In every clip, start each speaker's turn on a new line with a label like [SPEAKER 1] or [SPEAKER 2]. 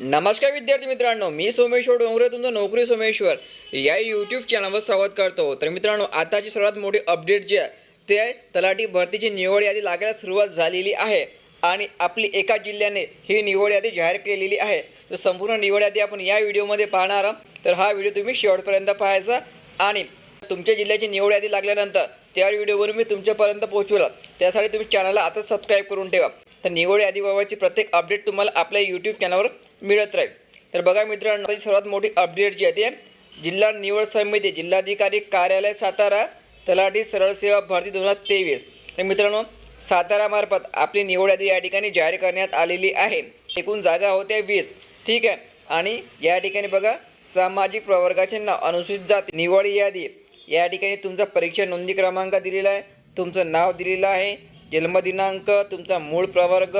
[SPEAKER 1] नमस्कार विद्यार्थी मित्रांनो मी सोमेश्वर डोंगरे तुमचं नोकरी सोमेश्वर. या यूट्यूब चॅनलवर स्वागत करतो. तर मित्रांनो आताची सर्वात मोठी अपडेट जी आहे ते आहे तलाठी भरतीची निवड यादी लागायला सुरुवात झालेली आहे. आणि आपली एका जिल्ह्याने ही निवड यादी जाहीर केलेली आहे. तर संपूर्ण निवड यादी आपण या व्हिडिओमध्ये पाहणार आहोत. तर हा व्हिडिओ तुम्ही शेवटपर्यंत पाहायचा आणि तुमच्या जिल्ह्याची निवड यादी लागल्यानंतर त्या व्हिडिओवरून मी तुमच्यापर्यंत पोहोचवला. त्यासाठी तुम्ही चॅनलला आता सबस्क्राईब करून ठेवा. तर निवड यादीबाबतची प्रत्येक अपडेट तुम्हाला आपल्या यूट्यूब चॅनलवर मिळत राहील. तर बघा मित्रांनो सर्वात मोठी अपडेट जी आहे आहे जिल्हा निवड समिती जिल्हाधिकारी कार्यालय सातारा तलाठी सरळ सेवा भरती दोन हजार तेवीस. तर मित्रांनो सातारामार्फत आपली निवड यादी या ठिकाणी जाहीर करण्यात आलेली आहे. एकूण जागा होत्या वीस. ठीक आहे? आणि या ठिकाणी बघा सामाजिक प्रवर्गाचे नाव अनुसूचित जाती निवड यादी. या ठिकाणी तुमचा परीक्षा नोंदणी क्रमांक दिलेला आहे तुमचं नाव दिलेलं आहे जन्मदिनांक तुमचा मूळ प्रवर्ग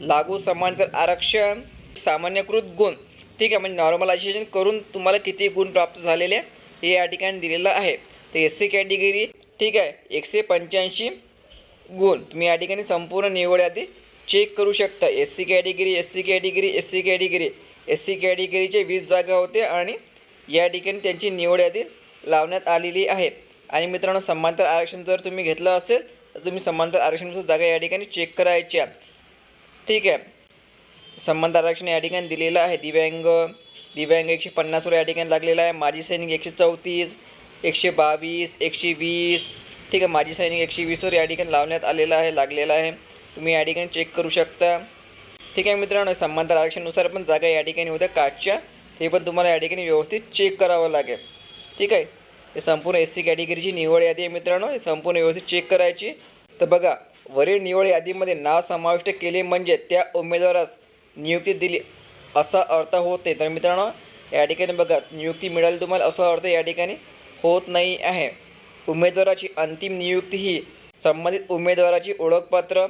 [SPEAKER 1] लागू समांतर आरक्षण सामान्यकृत गुण. ठीक आहे म्हणजे नॉर्मलायझेशन करून तुम्हाला किती गुण प्राप्त झालेले आहे हे या ठिकाणी दिलेलं आहे. तर एस सी कॅटेगरी ठीक आहे एकशे पंच्याऐंशी गुण. तुम्ही या ठिकाणी संपूर्ण निवड यादी चेक करू शकता. S C category S C category S C category S C कॅटेगरीचे वीस जागा होते आणि या ठिकाणी त्यांची निवड यादी लावण्यात आलेली आहे. आणि मित्रांनो समांतर आरक्षण जर तुम्ही घेतलं असेल तुम्ही समांतर आरक्षणाचं जागा या ठिकाणी चेक करायच्या. ठीक आहे. समांतर आरक्षण या ठिकाणी दिलेलं आहे. दिव्यांग दिव्यांग एकशे पन्नासवर या ठिकाणी लागलेलं आहे. माजी सैनिक एकशे चौतीस एकशे बावीस एकशे वीस. ठीक आहे. माजी सैनिक एकशे वीसवर या ठिकाणी लावण्यात आलेलं आहे लागलेलं आहे. तुम्ही या ठिकाणी चेक करू शकता. ठीक आहे मित्रांनो समांतर आरक्षणानुसार पण जागा या ठिकाणी होत्या. काचच्या. ते पण तुम्हाला या ठिकाणी व्यवस्थित चेक करावं लागेल. ठीक आहे. हे संपूर्ण एस सी कॅटेगरीची निवड यादी आहे मित्रांनो. हे संपूर्ण व्यवस्थित चेक करायची. तर बघा वरील निवड यादीमध्ये नाव समाविष्ट केले म्हणजे त्या उमेदवारास नियुक्ती दिली असा अर्थ होते. तर मित्रांनो या ठिकाणी बघा नियुक्ती मिळाली तुम्हाला असा अर्थ या ठिकाणी होत नाही आहे. उमेदवाराची अंतिम नियुक्ती ही संबंधित उमेदवाराची ओळखपत्र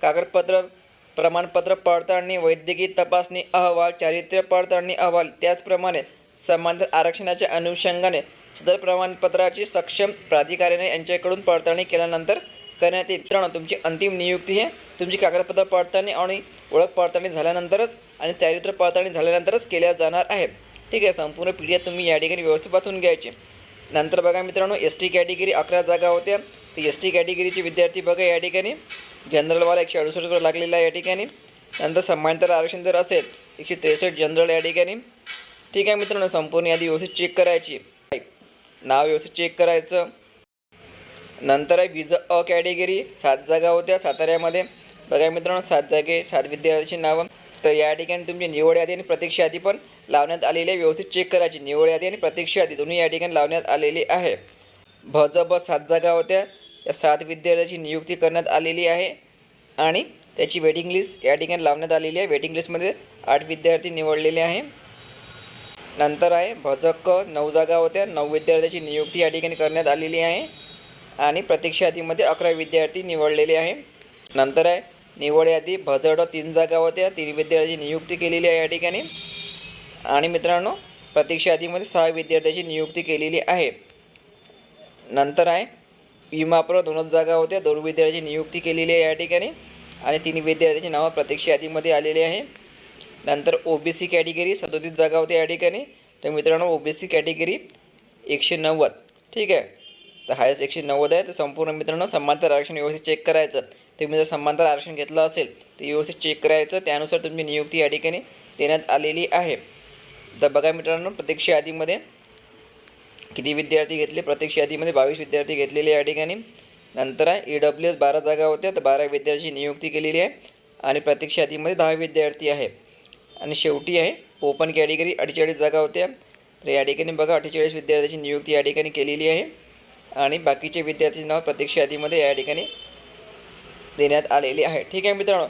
[SPEAKER 1] कागदपत्र प्रमाणपत्र पडताळणी वैद्यकीय तपासणी अहवाल चारित्र्य पडताळणी अहवाल त्याचप्रमाणे समांतर आरक्षणाच्या अनुषंगाने सदर प्रमाणपत्राची सक्षम प्राधिकाऱ्याने यांच्याकडून पडताळणी केल्यानंतर करण्यात येईल मित्रांनो तुमची अंतिम नियुक्ती हे तुमची कागदपत्र पडताळणी आणि ओळख पडताळणी झाल्यानंतरच आणि चारित्र्य पडताळणी झाल्यानंतरच केल्या जाणार आहे. ठीक आहे संपूर्ण पी डी एफ तुम्ही या ठिकाणी व्यवस्थित वाचून घ्यायची. नंतर बघा मित्रांनो एस टी कॅटेगरी अकरा जागा होत्या. तर एस टी कॅटेगरीचे विद्यार्थी बघा या ठिकाणी. जनरलवाला एकशे अडुसष्टवर लागलेला आहे या ठिकाणी. नंतर समांतर आरक्षण जर असेल एकशे त्रेसष्ट जनरल या ठिकाणी. ठीक आहे मित्रांनो संपूर्ण यादी व्यवस्थित चेक करायची. नाव व्यवस्थित चेक करायचं. नंतर आहे विज अ कॅटेगरी सात जागा होत्या साताऱ्यामध्ये. बघा मित्रांनो सात जागे सात विद्यार्थ्यांची नावं. तर या ठिकाणी तुमची निवड यादी आणि प्रतीक्षा यादी पण लावण्यात आलेली आहे. व्यवस्थित चेक करायची. निवड यादी आणि प्रतीक्षा यादी दोन्ही या ठिकाणी लावण्यात आलेली आहे. भज ब सात जागा होत्या. या सात विद्यार्थ्यांची नियुक्ती करण्यात आलेली आहे. आणि त्याची वेटिंग लिस्ट या ठिकाणी लावण्यात आलेली आहे. वेटिंग लिस्टमध्ये आठ विद्यार्थी निवडलेले आहे. नंतर आहे भजक नऊ जागा होत्या. नऊ विद्यार्थ्याची नियुक्ती या ठिकाणी करण्यात आलेली आहे. आणि प्रतीक्षा यादीमध्ये अकरा विद्यार्थी निवडलेले आहे. नंतर आहे निवड यादी भजड तीन जागा होत्या. तीन विद्यार्थ्याची नियुक्ती केलेली आहे या ठिकाणी. आणि मित्रांनो प्रतीक्षा यादीमध्ये सहा विद्यार्थ्याची नियुक्ती केलेली आहे. नंतर आहे विमाप्र दोनच जागा होत्या. दोन विद्यार्थ्याची नियुक्ती केलेली आहे या ठिकाणी. आणि तीन विद्यार्थ्याची नावं प्रतीक्षा यादीमध्ये आलेली आहे. नंतर ओ बी सी कॅटेगरी सदोतीस जागा होती या ठिकाणी. तर मित्रांनो ओ बी सी कॅटेगरी एकशे नव्वद. ठीक आहे? तर हायस्ट एकशे नव्वद आहे. तर संपूर्ण मित्रांनो समांतर आरक्षण व्यवस्थित चेक करायचं. तुम्ही जर समांतर आरक्षण घेतलं असेल तर व्यवस्थित चेक करायचं. त्यानुसार तुमची नियुक्ती या ठिकाणी देण्यात आलेली आहे. तर बघा मित्रांनो प्रत्यक्ष यादीमध्ये किती विद्यार्थी घेतले? प्रत्यक्ष यादीमध्ये बावीस विद्यार्थी घेतलेले या ठिकाणी. नंतर आहे ई डब्ल्यू एस बारा जागा होत्या. तर बारा विद्यार्थ्यांची नियुक्ती केलेली आहे. आणि प्रत्यक्ष यादीमध्ये दहा विद्यार्थी आहे. आणि शेवटी आहे ओपन कॅटेगरी अठ्ठेचाळीस जागा होत्या. तर या ठिकाणी बघा अठ्ठेचाळीस विद्यार्थ्याची नियुक्ती या ठिकाणी केलेली आहे. आणि बाकीचे विद्यार्थी नाव प्रत्यक्ष यादीमध्ये या ठिकाणी देण्यात आलेली आहे. ठीक आहे मित्रांनो?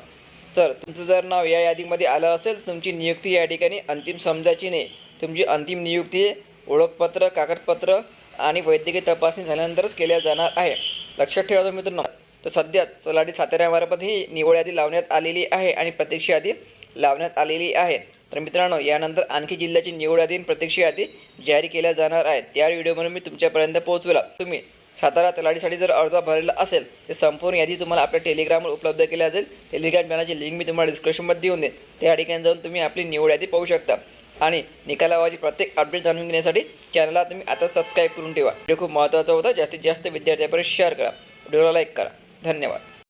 [SPEAKER 1] तर तुमचं जर नाव या यादीमध्ये आलं असेल तुमची नियुक्ती या ठिकाणी अंतिम समजायची नाही तुमची अंतिम नियुक्ती ओळखपत्र कागदपत्र आणि वैद्यकीय तपासणी झाल्यानंतरच केल्या जाणार आहे. लक्षात ठेवा मित्रांनो. तर सध्या तलाठी साताऱ्यामार्फत ही निवड यादी लावण्यात आलेली आहे आणि प्रत्यक्ष यादी लावण्यात आलेली आहे. तर मित्रांनो यानंतर आणखी जिल्ह्याची निवड यादी आणि प्रत्यक्ष यादी जारी केल्या जाणार आहे त्या व्हिडिओमधून मी तुमच्यापर्यंत पोहोचवला. तुम्ही सातारा तलाठीसाठी जर अर्ज भरलेला असेल तर संपूर्ण यादी तुम्हाला आपल्या टेलिग्रामवर उपलब्ध केली असेल टेलिग्राम चॅनलची लिंक मी तुम्हाला डिस्क्रिप्शनमध्ये देऊन देईन. त्या ठिकाणी जाऊन तुम्ही आपली निवड यादी पाहू शकता. आणि निकालावाची प्रत्येक अपडेट जाणून घेण्यासाठी चॅनलला तुम्ही आता सबस्क्राईब करून ठेवा. व्हिडिओ खूप महत्त्वाचा होता. जास्तीत जास्त विद्यार्थ्यांपर्यंत शेअर करा. व्हिडिओला लाईक करा. धन्यवाद.